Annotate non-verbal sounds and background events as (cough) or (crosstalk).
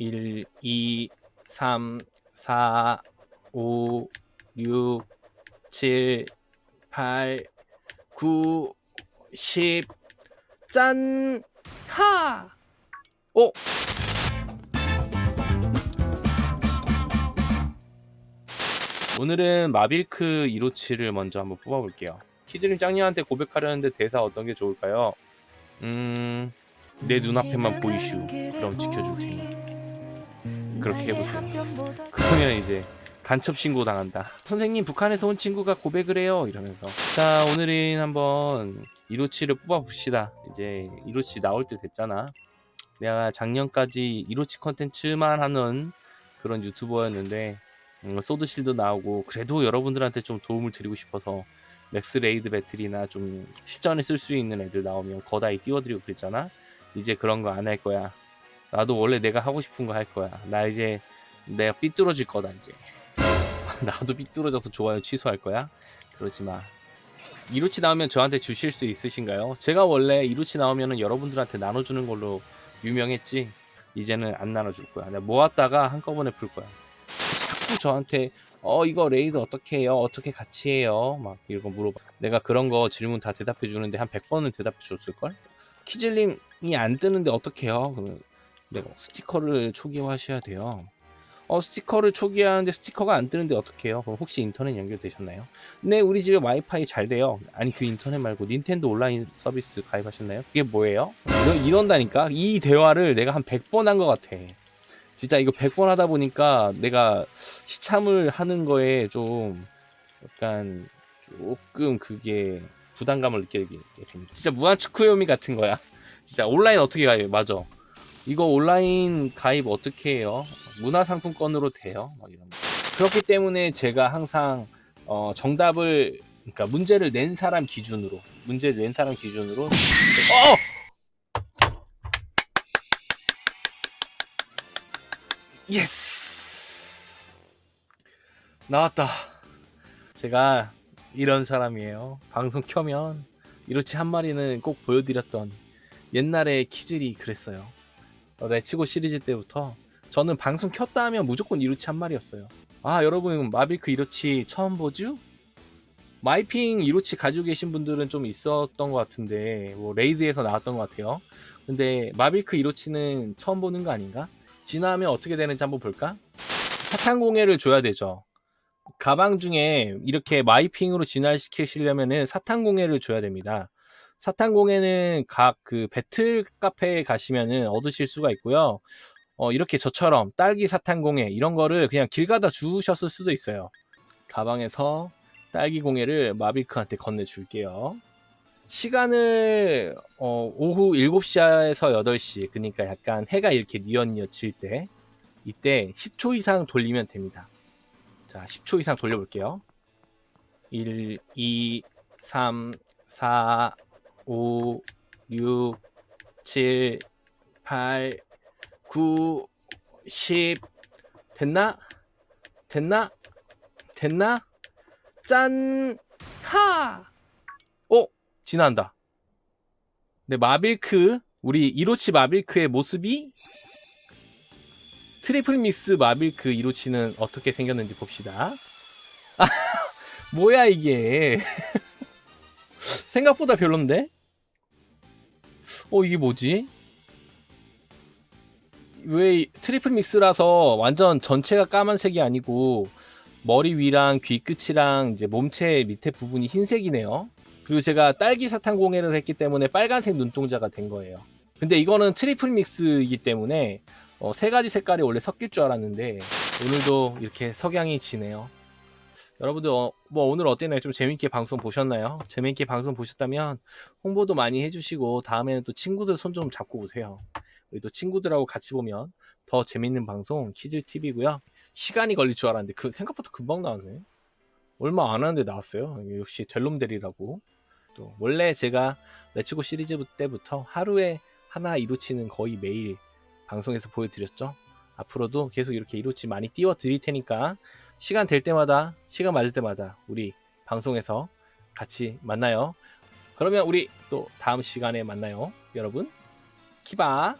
1, 2, 3, 4, 5, 6, 7, 8, 9, 10. 짠! 하! 오! 오늘은 마빌크 257을 먼저 한번 뽑아볼게요. 키드림 짱님한테 고백하려는데 대사 어떤 게 좋을까요? 음, 내 눈앞에만 보이슈. 그럼 지켜줄 테니. 그렇게 해보세요. 그러면 이제 간첩 신고 당한다. 선생님 북한에서 온 친구가 고백을 해요. 이러면서. 자 오늘은 한번 157을 뽑아봅시다. 이제 157 나올 때 됐잖아. 내가 작년까지 157 컨텐츠만 하는 그런 유튜버였는데 음, 소드실도 나오고 그래도 여러분들한테 좀 도움을 드리고 싶어서 맥스 레이드 배틀이나 좀 실전에 쓸 수 있는 애들 나오면 거다이 띄워드리고 그랬잖아. 이제 그런 거 안 할 거야. 나도 원래 내가 하고 싶은 거 할 거야. 나 이제 내가 삐뚤어질 거다 이제. (laughs) 나도 삐뚤어져서 좋아요 취소할 거야. 그러지 마. 이루치 나오면 저한테 주실 수 있으신가요? 제가 원래 이루치 나오면은 여러분들한테 나눠주는 걸로 유명했지. 이제는 안 나눠줄 거야. 내가 모았다가 한꺼번에 풀 거야. 자꾸 저한테 어 이거 레이드 어떻게 해요? 어떻게 같이 해요? 막 이런 거 물어봐. 내가 그런 거 질문 다 대답해 주는데 한 100번은 대답해 줬을 걸? 키즐님이 안 뜨는데 어떻게 해요? 그러면 내가 스티커를 초기화하셔야 돼요. 어 스티커를 초기화하는데 스티커가 안 뜨는데 어떻게 해요? 그럼 혹시 인터넷 연결되셨나요? 네, 우리 집에 와이파이 잘 돼요. 아니 그 인터넷 말고 닌텐도 온라인 서비스 가입하셨나요? 그게 뭐예요? 이런, 이런다니까 이 대화를 내가 한 100번 한 것 같아. 진짜 이거 100번 하다 보니까 내가 시참을 하는 거에 좀 약간 조금 그게 부담감을 느끼게 됩니다. 진짜 무한 축구요미 같은 거야. 진짜 온라인 어떻게 가입? 맞아. 이거 온라인 가입 어떻게 해요? 문화상품권으로 돼요? 막 이런 거. 그렇기 때문에 제가 항상 어, 정답을 그러니까 문제를 낸 사람 기준으로 문제 낸 사람 기준으로 어! 예스 나왔다 제가 이런 사람이에요 방송 켜면 이렇지 한 마리는 꼭 보여드렸던 옛날에 키즐이 그랬어요 어, 레치고 시리즈 때부터 저는 방송 켰다 하면 무조건 이루치 한 마리였어요 아 여러분 마빌크 이로치 처음 보죠? 마이핑 이로치 가지고 계신 분들은 좀 있었던 것 같은데 뭐 레이드에서 나왔던 것 같아요 근데 마빌크 이로치는 처음 보는 거 아닌가? 진화하면 어떻게 되는지 한번 볼까? 사탕 공예를 줘야 되죠 가방 중에 이렇게 마이핑으로 진화시키시려면은 사탕 공예를 줘야 됩니다 사탕 공예는 각 그 배틀 카페에 가시면은 얻으실 수가 있고요 어, 이렇게 저처럼 딸기 사탕 공예 이런 거를 그냥 길 가다 주셨을 수도 있어요. 가방에서 딸기 공예를 마비크한테 건네줄게요. 시간을 어, 오후 7시에서 8시 그러니까 약간 해가 이렇게 뉘엿뉘엿 질 때 이때 10초 이상 돌리면 됩니다. 자 10초 이상 돌려볼게요. 1, 2, 3, 4, 5, 6, 7, 8, 9, 10 됐나? 됐나? 됐나? 짠! 하! 어? 지나간다. 네, 마빌크 우리 이로치 마빌크의 모습이 트리플 믹스 마빌크 이로치는 어떻게 생겼는지 봅시다. 아, (laughs) 뭐야 이게? (laughs) 생각보다 별론데? 어 이게 뭐지? 왜 트리플 믹스라서 완전 전체가 까만색이 아니고 머리 위랑 귀 끝이랑 이제 몸체 밑에 부분이 흰색이네요. 그리고 제가 딸기 사탕 공예를 했기 때문에 빨간색 눈동자가 된 거예요. 근데 이거는 트리플 믹스이기 때문에 어, 세 가지 색깔이 원래 섞일 줄 알았는데 오늘도 이렇게 석양이 지네요. 여러분들 어, 뭐 오늘 어땠나요? 좀 재밌게 방송 보셨나요? 재밌게 방송 보셨다면 홍보도 많이 해주시고 다음에는 또 친구들 손 좀 잡고 오세요. 우리 또 친구들하고 같이 보면 더 재밌는 방송 키즈 TV고요. 시간이 걸릴 줄 알았는데 그 생각보다 금방 나왔네. 얼마 안 하는데 나왔어요. 역시 델롬델이라고. 또 원래 제가 레츠고 시리즈 때부터 하루에 하나 이루치는 거의 매일 방송에서 보여드렸죠. 앞으로도 계속 이렇게 이루치 많이 띄워 드릴 테니까 시간 될 때마다 시간 맞을 때마다 우리 방송에서 같이 만나요. 그러면 우리 또 다음 시간에 만나요. 여러분. 키바